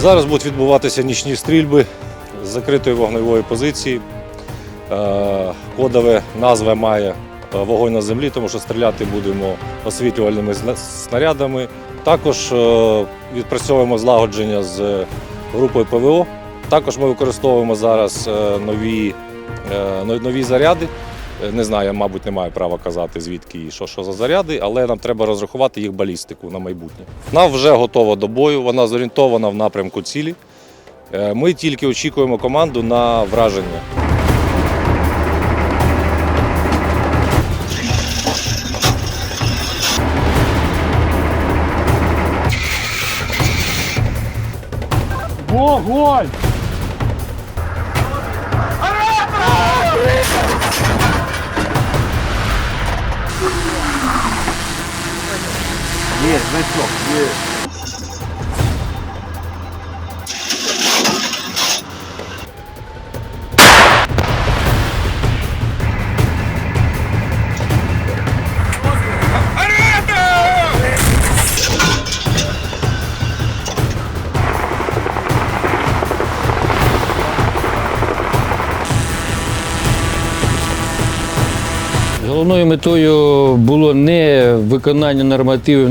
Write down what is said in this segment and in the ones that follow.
Зараз будуть відбуватися нічні стрільби з закритої вогневої позиції. Е, Кодове назва має е, вогонь на землі, тому що стріляти будемо освітлювальними снарядами. Також е, відпрацьовуємо злагодження з групою ПВО. Також ми використовуємо зараз нові, нові заряди. Не знаю, мабуть, не маю права казати, звідки і що, що за заряди, але нам треба розрахувати їх балістику на майбутнє. Вона вже готова до бою, вона зорієнтована в напрямку цілі. Е, Ми тільки очікуємо команду на враження. Вогонь! 你也키로 없. Головною метою було не виконання нормативів,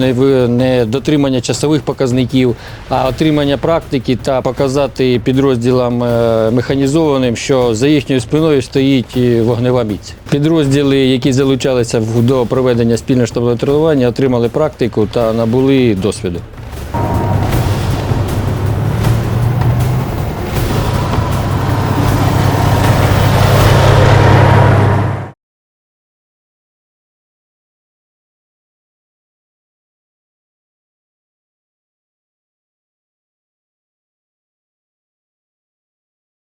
не дотримання часових показників, а отримання практики та показати підрозділам е, механізованим, що за їхньою спиною стоїть вогнева міць. Підрозділи, які залучалися до проведення спільного штабного тренування, отримали практику та набули досвіду.